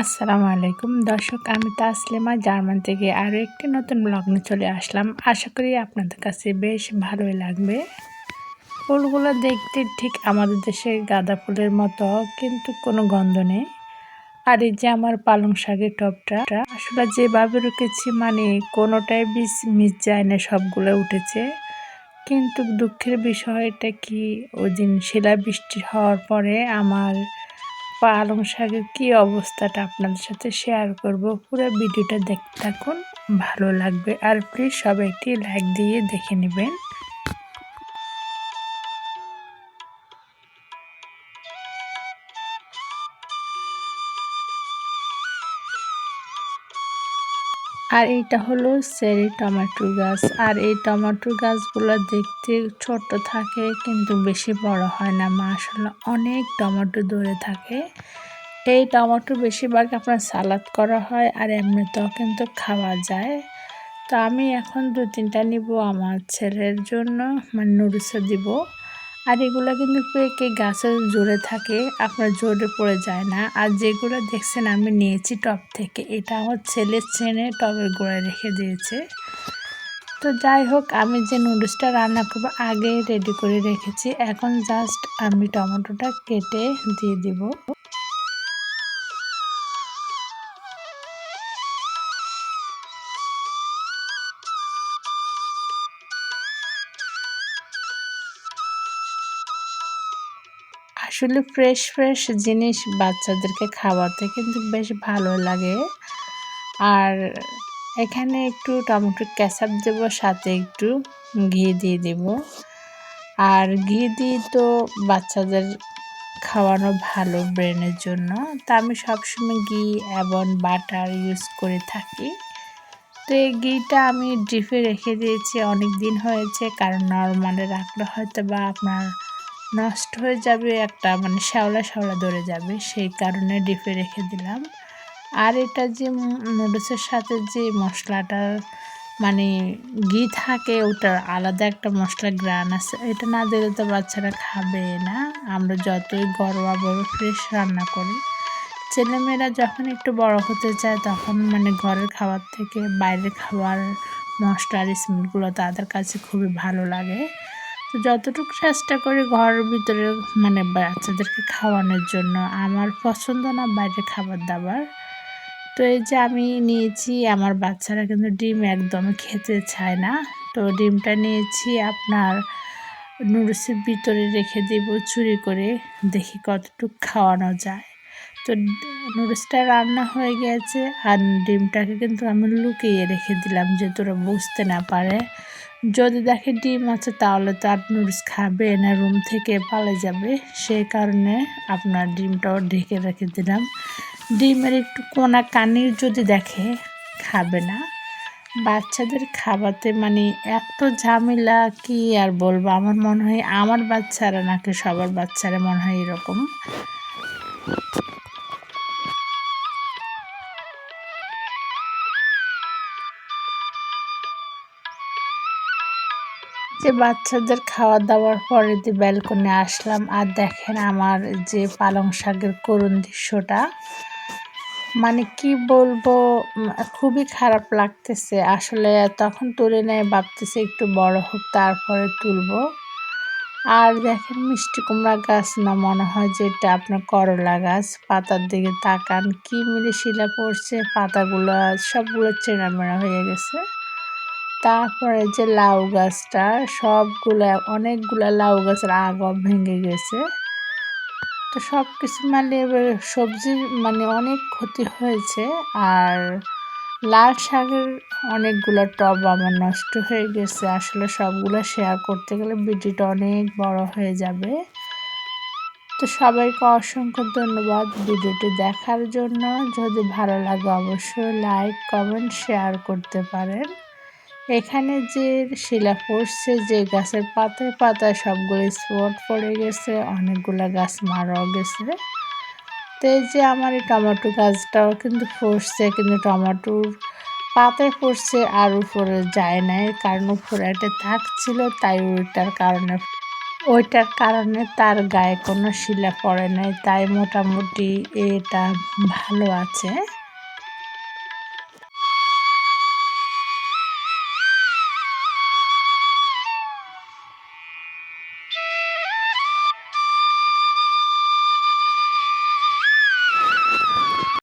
আসসালামু আলাইকুম দর্শক, আমি তাসলিমা, জার্মান থেকে আরও একটি নতুন ব্লগ নিয়ে চলে আসলাম। আশা করি আপনাদের কাছে বেশ ভালোই লাগবে। ফুলগুলো দেখতে ঠিক আমাদের দেশে গাঁদা ফুলের মতো, কিন্তু কোনো গন্ধ নেই। আর এই যে আমার পালং শাকের টপটা, আসলে যেভাবে রেখেছি মানে কোনোটাই বিষ মিস যায় না, সবগুলো উঠেছে। কিন্তু দুঃখের বিষয়টা কি, ওই দিন শিলা বৃষ্টি হওয়ার পরে আমার পালং শাকের কী অবস্থাটা আপনাদের সাথে শেয়ার করব? পুরো ভিডিওটা দেখতে থাকুন, ভালো লাগবে। আর প্লিজ সবাই একটি লাইক দিয়ে দেখে নেবেন। আর এইটা হলো সেরি টমেটো গাছ। আর এই টমেটো গাছগুলো দেখতে ছোট থাকে কিন্তু বেশি বড় হয় না। মাসাল্লাহ অনেক টমেটো ধরে থাকে। এই টমেটো বেশিরভাগ আপনার সালাদ করা হয় আর এমনিতেও কিন্তু খাওয়া যায়। তো আমি এখন দু তিনটা নিব আমার ছেলের জন্য মানে নুডলসে দিব। আর এগুলো কিন্তু পেকে গাছের জোরে থাকে, আপনার জোরে পড়ে যায় না। আর যেগুলো দেখছেন আমি নিয়েছি টপ থেকে, এটা আমার ছেলে চেনে টবের গোড়ায় রেখে দিয়েছে। তো যাই হোক, আমি যে নুডলসটা রান্না করব আগে রেডি করে রেখেছি। এখন জাস্ট আমি টমেটোটা কেটে দিয়ে দিব। আসলে ফ্রেশ ফ্রেশ জিনিস বাচ্চাদেরকে খাওয়াতে কিন্তু বেশ ভালো লাগে। আর এখানে একটু টমেটো ক্যাসাপ দেব, সাথে একটু ঘি দিয়ে দেব। আর ঘি দিয়ে তো বাচ্চাদের খাওয়ানো ভালো ব্রেনের জন্য। তা আমি সবসময় ঘি এবং বাটার ইউজ করে থাকি। তো এই ঘিটা আমি ডিপে রেখে দিয়েছি অনেক দিন হয়েছে, কারণ নর্মালে রাখলে হয়তো বা আপনার নষ্ট হয়ে যাবে, একটা মানে শ্যাওলা শ্যাওলা ধরে যাবে, সেই কারণে ডিপে রেখে দিলাম। আর এটা যে নুডলসের সাথে যে মশলাটা মানে ঘি থাকে, ওটার আলাদা একটা মশলা গ্রান আছে, এটা না দিলে তো বাচ্চারা খাবে না। আমরা যতই ঘরোয়াভাবে ফ্রেশ রান্না করি, ছেলেমেয়েরা যখন একটু বড় হতে চায়, তখন মানে ঘরের খাবার থেকে বাইরের খাবার, মশলার স্মেলগুলো তাদের কাছে খুবই ভালো লাগে। যতটুকু চেষ্টা করি ঘরের ভিতরে মানে বাচ্চাদেরকে খাওয়ানোর জন্য, আমার পছন্দ না বাইরে খাবার দাবার। তো এই যে আমি নিয়েছি, আমার বাচ্চারা কিন্তু ডিম একদমই খেতে চায় না। তো ডিমটা নিয়েছি আপনার নুডলসের ভিতরে রেখে দেব চুরি করে, দেখি কতটুকু খাওয়ানো যায়। তো নুডলসটা রান্না হয়ে গেছে আর ডিমটাকে কিন্তু আমি লুকিয়ে রেখে দিলাম যে তোরা বুঝতে না পারে। যদি দেখে ডিম আছে তাহলে তো আর নুডলস খাবে না, রুম থেকে পালে যাবে। সেই কারণে আপনার ডিমটাও ঢেকে রেখে দিলাম। ডিমের একটু কোনা কানির যদি দেখে, খাবে না। বাচ্চাদের খাবাতে মানে এত ঝামেলা, কি আর বলব? আমার মনে হয়, আমার বাচ্চারা নাকি সবার বাচ্চারা মনে হয় এরকম। যে বাচ্চাদের খাওয়া দাওয়ার পরে যে ব্যালকনে আসলাম, আর দেখেন আমার যে পালং শাকের করুণ দৃশ্যটা। মানে কি বলব খুবই খারাপ লাগতেছে। আসলে তখন তুলে নেয়, ভাবতেছে একটু বড় হোক, তারপরে তুলবো। আর দেখেন মিষ্টি কুমড়া গাছ না, মনে হয় যে এটা আপনার করলা গাছ। পাতার দিকে তাকান, কি মিলে শিলা পড়ছে, পাতাগুলো সবগুলো চেনা মেনা হয়ে গেছে। তারপরে যে লাউ গাছটা, সবগুলা, অনেকগুলা লাউ গাছের আগা ভেঙে গেছে। তো সব কিছু মানে সবজির মানে অনেক ক্ষতি হয়েছে আর লাল শাকের অনেকগুলো টব আমার নষ্ট হয়ে গেছে। আসলে সবগুলো শেয়ার করতে গেলে ভিডিওটা অনেক বড় হয়ে যাবে। তো সবাইকে অসংখ্য ধন্যবাদ ভিডিওটি দেখার জন্য। যদি ভালো লাগে অবশ্যই লাইক কমেন্ট শেয়ার করতে পারেন। এখানে যে শিলা পড়ছে, যে গাছের পাতায় পাতায় সবগুলো স্পট পড়ে গেছে, অনেকগুলো গাছ মারাও গেছে। তো এই যে আমার এই টমেটো গাছটাও কিন্তু ফসছে কিন্তু টমেটোর পাতায় পড়ছে আর উপরে যায় নাই, কারণ উপরে একটা থাক ছিল, তাই ওইটার কারণে ওইটার কারণে তার গায়ে কোনো শিলা পড়ে নাই, তাই মোটামুটি এটা ভালো আছে।